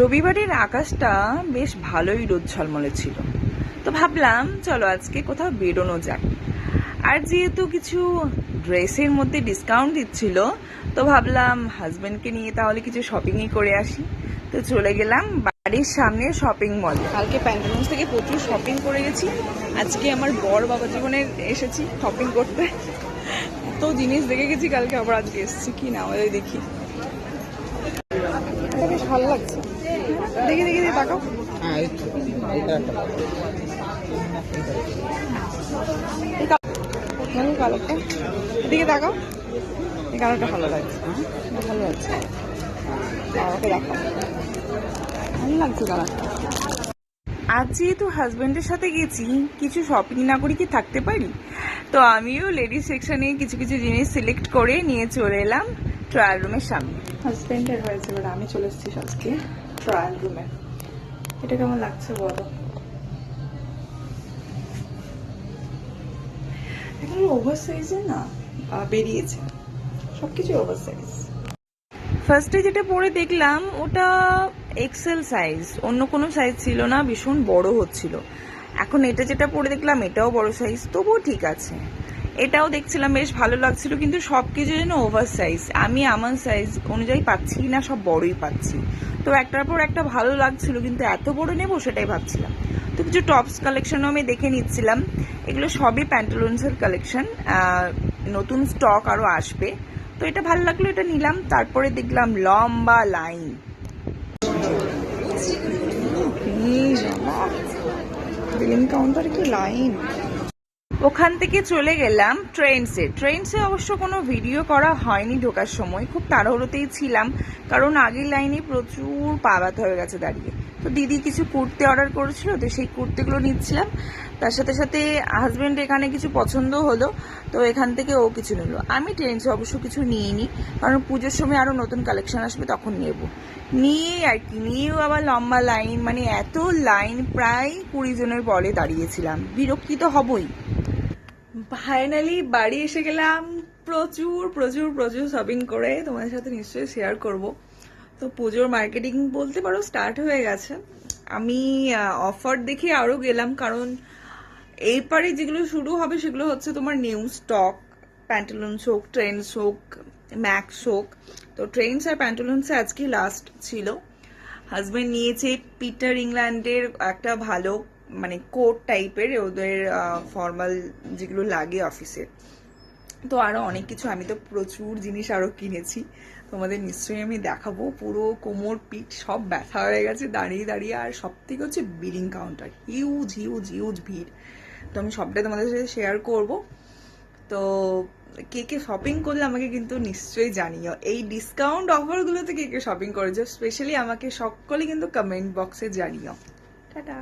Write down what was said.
রবিবারের আকাশটা বেশ ভালোই রোদ ঝলমলে ছিল। তো ভাবলাম, চলো আজকে কোথাও বেরোনো যাক। আর যেহেতু কিছু ড্রেসের মধ্যে ডিসকাউন্ট দিচ্ছিল, তো ভাবলাম হাজব্যান্ডকে নিয়ে তাহলে কিছু শপিংই করে আসি। তো চলে গেলাম বাড়ির সামনে শপিং মল কালকে প্যান্টালুন্স থেকে প্রচুর শপিং করে গেছি। আজকে আমার বড় বাবা জীবনে এসেছি শপিং করতে। তো জিনিস দেখে গেছি, কালকে আবার আজকে এসেছি। কি না আমাদের দেখি। বেশ ভালো লাগছে। দেখি দেখি দেখি তাকাও। হ্যাঁ এই তো একটা ভালো। এই কালো। ভালো কালারটা এদিকে তাকাও। এই কালারটা ভালো লাগছে হ্যাঁ? ভালো লাগছে। আমাকে দেখাও। ভালো লাগছে কালারটা। আজ যেহেতু হাজব্যান্ডের সাথে গেছি কিছু শপিং না করে কি থাকতে পারি? তো আমিও লেডিস সেকশনে কিছু কিছু জিনিস সিলেক্ট করে নিয়ে চলে এলাম ট্রায়াল রুমের সামনে। হাজব্যান্ডের হয়েছে এবার আমি চলে এসেছি আজকে। ট্রায়াল রুমে এটা কেমন লাগছে বলো? এখন ওভার সাইজে না বেরিয়েছে। সব কিছু ওভার সাইজ ফার্স্টে যেটা পরে দেখলাম, ওটা এক্সেল সাইজ অন্য কোনো সাইজ ছিল না, ভীষণ বড় হচ্ছিল। এখন এটা যেটা পরে দেখলাম, এটাও বড় সাইজ তবুও ঠিক আছে। এটাও দেখছিলাম, বেশ ভালো লাগছিল, কিন্তু সব কিছু যেন ওভার সাইজ আমি আমার সাইজ অনুযায়ী পাচ্ছি না, সব বড়ই পাচ্ছি। তো একটার পর একটা ভালো লাগছিল, কিন্তু এত বড় নেব সেটাই ভাবছিলাম। তো কিছু টপস কালেকশনও আমি দেখে নিচ্ছিলাম। এগুলো সবই প্যান্টালুন্সের কালেকশন নতুন স্টক আরও আসবে। তো এটা ভালো লাগল, এটা নিলাম। তারপরে দেখলাম লম্বা লাইন কাউন্টারে কি লাইন ওখান থেকে চলে গেলাম ট্রেনসে ট্রেনসে অবশ্য কোনো ভিডিও করা হয়নি ঢোকার সময়। খুব তাড়াহুড়োতেই ছিলাম, কারণ আগের লাইনে প্রচুর পা ব্যথা হয়ে গেছে দাঁড়িয়ে। তো দিদি কিছু কুর্তি অর্ডার করেছিল, তো সেই কুর্তিগুলো নিচ্ছিলাম। তার সাথে সাথে হাজবেন্ড এখানে কিছু পছন্দ হলো, তো এখান থেকে ও কিছু নিল। আমি ট্রেন্ডসে অবশ্য কিছু নিইনি, কারণ পুজোর সময় আরও নতুন কালেকশন আসবে তখন নেব। নিয়ে আর কি, নিয়েও আবার লম্বা লাইন মানে এত লাইন প্রায় কুড়ি জনের পরে দাঁড়িয়েছিলাম। বিরক্তি তো হবই। ফাইনালি বাড়ি এসে গেলাম। প্রচুর প্রচুর প্রচুর শপিং করে তোমাদের সাথে নিশ্চয়ই শেয়ার করব। তো পুজোর মার্কেটিং বলতে পারো স্টার্ট হয়ে গেছে। আমি অফার দেখে আরও গেলাম কারণ এরপরে যেগুলো শুরু হবে সেগুলো হচ্ছে তোমার নিউ স্টক প্যান্টালুন্স হোক ট্রেন্ডস হোক ম্যাক্স হোক। তো ট্রেন্ডস আর প্যান্টালুন্সে আজকে লাস্ট ছিল। হাজব্যান্ড নিয়েছে পিটার ইংল্যান্ডের একটা ভালো মানে কোট টাইপের ওদের ফর্মাল যেগুলো লাগে অফিসে তো আরও অনেক কিছু, আমি তো প্রচুর জিনিস আরও কিনেছি। তোমাদের নিশ্চয়ই আমি দেখাবো, পুরো কোমর, পিঠ সব ব্যথা হয়ে গেছে, দাঁড়িয়ে দাঁড়িয়ে, আর সব থেকে হচ্ছে billing counter huge huge huge ভিড়। তো আমি সবটাই তোমাদের সাথে শেয়ার করব। তো কে কে শপিং করলে আমাকে কিন্তু নিশ্চয়ই জানিও। এই ডিসকাউন্ট অফারগুলোতে কে কে শপিং করেছ? স্পেশালি আমাকে সকলে কিন্তু কমেন্ট বক্সে জানিও। টাটা।